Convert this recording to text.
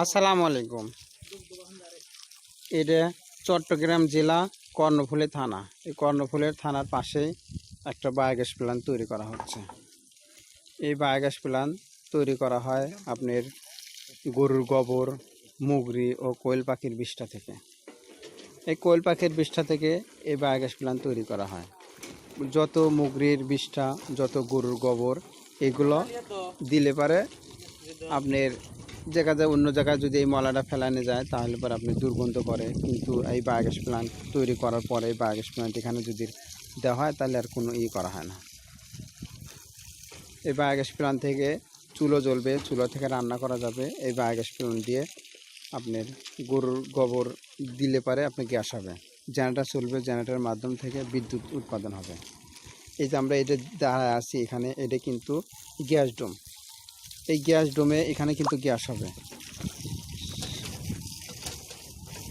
আসসালামু আলাইকুম। এটা চট্টগ্রাম জেলা কর্ণফুলী থানা। এই কর্ণফুলের থানার পাশেই একটা বায়োগ্যাস প্ল্যান্ট তৈরি করা হচ্ছে। এই বায়োগ্যাস প্ল্যান্ট তৈরি করা হয় আপনার গরুর গোবর, মুগরি ও কোয়েল পাখির বিষ্ঠা থেকে। এই কোয়েল পাখির বিষ্ঠা থেকে এই বায়োগ্যাস প্ল্যান্ট তৈরি করা হয়। যত মুগরির বিষ্ঠা, যত গরুর গোবর, এগুলো দিলে পারে আপনার যায়, অন্য জায়গায় যদি এই ময়লাটা ফেলানো যায়, তাহলে পরে আপনি দুর্গন্ধ করে। কিন্তু এই বায়োগ্যাস প্ল্যান্ট তৈরি করার পরে বায়োগ্যাস প্ল্যান্ট এখানে যদি দেওয়া হয়, তাহলে আর কোনো ই করা হয় না। এই বায়োগ্যাস প্ল্যান্ট থেকে চুলো জ্বলবে, চুলো থেকে রান্না করা যাবে। এই বায়োগ্যাস প্ল্যান্ট দিয়ে আপনার গরুর গোবর দিলে পারে আপনি গ্যাস হবে। জেনারেটার চলবে, জেনারেটারের মাধ্যম থেকে বিদ্যুৎ উৎপাদন হবে। এই যে আমরা এটা দাঁড়ায় আছি এখানে, এটা কিন্তু গ্যাস ডোম। এই গ্যাস ডোমে এখানে কিন্তু গ্যাস হবে।